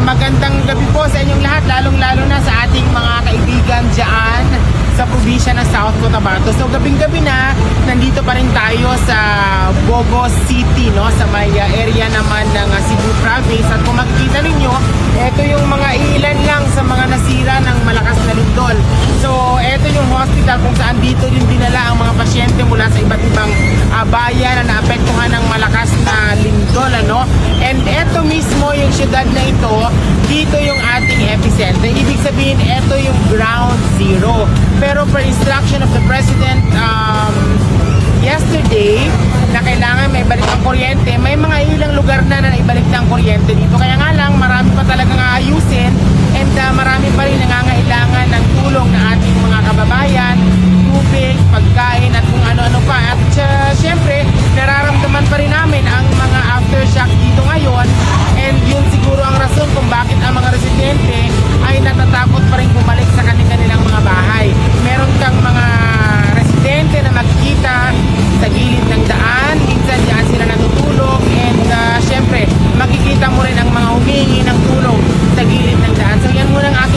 magandang gabi po sa inyong lahat, lalong-lalo na sa ating mga kaibigan dyan sa probinsya ng South Cotabato. So gabing-gabi na, nandito pa rin tayo sa Bogo City, no? sa may ah, area naman ng ah, Cebu Province. At kung makikita ninyo, ito yung mga ilan lang sa mga nasira ng malakas na lindol. So ito yung hospital kung saan dito din dinala ang mga pasyente mula sa iba't ibang ah, bayan na naapektuhan ng malakas na lindol. Ano? And ito mismo yung syudad na ito, dito yung ating epicenter. Ibig sabihin, ito yung ground zero. Pero per instruction of the President um, yesterday, na kailangan may balik ang kuryente, may mga ilang lugar na na naibalik na ang kuryente dito. Kaya nga humihingi ng tulong sa gilid ng daan. So yan muna ang